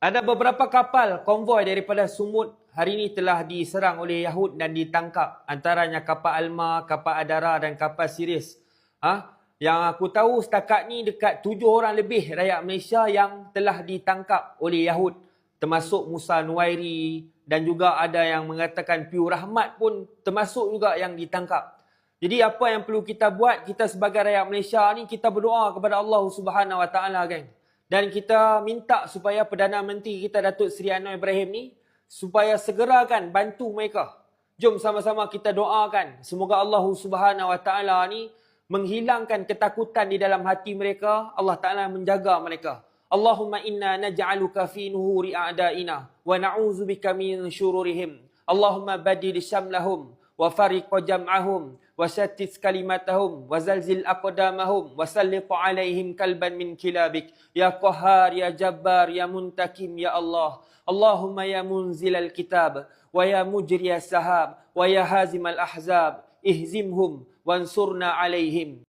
Ada beberapa kapal konvoi daripada Sumut hari ini telah diserang oleh Yahud dan ditangkap. Antaranya kapal Alma, kapal Adara dan kapal Siris. Ha? Yang aku tahu setakat ni dekat tujuh orang lebih rakyat Malaysia yang telah ditangkap oleh Yahud. Termasuk Musa Nuwairi dan juga ada yang mengatakan Piu Rahmat pun termasuk juga yang ditangkap. Jadi apa yang perlu kita buat kita sebagai rakyat Malaysia ni kita berdoa kepada Allah Subhanahu Wa Taala geng. Dan kita minta supaya Perdana Menteri kita Datuk Seri Anwar Ibrahim ni supaya segerakan bantu mereka. Jom sama-sama kita doakan semoga Allah Subhanahu Wa Taala ni menghilangkan ketakutan di dalam hati mereka, Allah Taala menjaga mereka. Allahumma inna naj'aluka fi nuhuri a'daina wa na'udzubika min syururihim. Allahumma badil syamlahum wa fariq jam'ahum wa shattis kalimatahum wa zalzil aqdamahum wa sallit alaihim kalban min kilabik. Ya qahhar ya jabbar ya muntakim ya Allah. Allahumma ya munzilal kitab wa ya mujriyas sahab wa ya hazimal ahzab ihzimhum wansurna alaihim